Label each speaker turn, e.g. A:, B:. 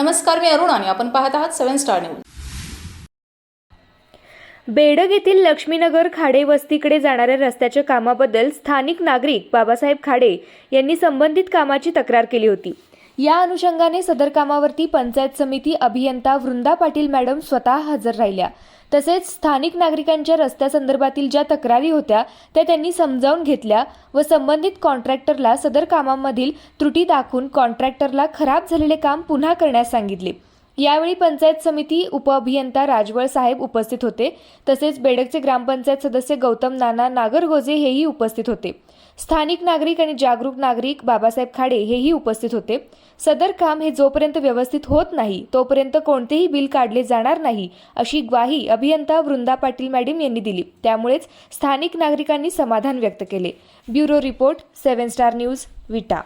A: नमस्कार मी अरुण आणि आपण पाहत आहात सेव्हन स्टार न्यूज.
B: बेडग येथील लक्ष्मीनगर खाडे वस्तीकडे जाणाऱ्या रस्त्याच्या कामाबद्दल स्थानिक नागरिक बाबासाहेब खाडे यांनी संबंधित कामाची तक्रार केली होती. या अनुषंगाने सदर कामावरती पंचायत समिती अभियंता वृंदा पाटील मॅडम स्वतः हजर राहिल्या. तसेच स्थानिक नागरिकांच्या रस्त्यासंदर्भातील ज्या तक्रारी होत्या त्या त्यांनी समजावून घेतल्या व संबंधित कॉन्ट्रॅक्टरला सदर कामांमधील त्रुटी दाखवून कॉन्ट्रॅक्टरला खराब झालेले काम पुन्हा करण्यास सांगितले. यावेळी पंचायत समिती उपअभियंता राजवळ साहेब उपस्थित होते. तसेच बेडकचे ग्रामपंचायत सदस्य गौतम नाना नागरगोजे हेही उपस्थित होते. स्थानिक नागरिक आणि जागरूक नागरिक बाबासाहेब खाडे हेही उपस्थित होते. सदर काम हे जोपर्यंत व्यवस्थित होत नाही तोपर्यंत कोणतेही बिल काढले जाणार नाही अशी ग्वाही अभियंता वृंदा पाटील मॅडम यांनी दिली. त्यामुळेच स्थानिक नागरिकांनी समाधान व्यक्त केले. Bureau report seven star news Vita.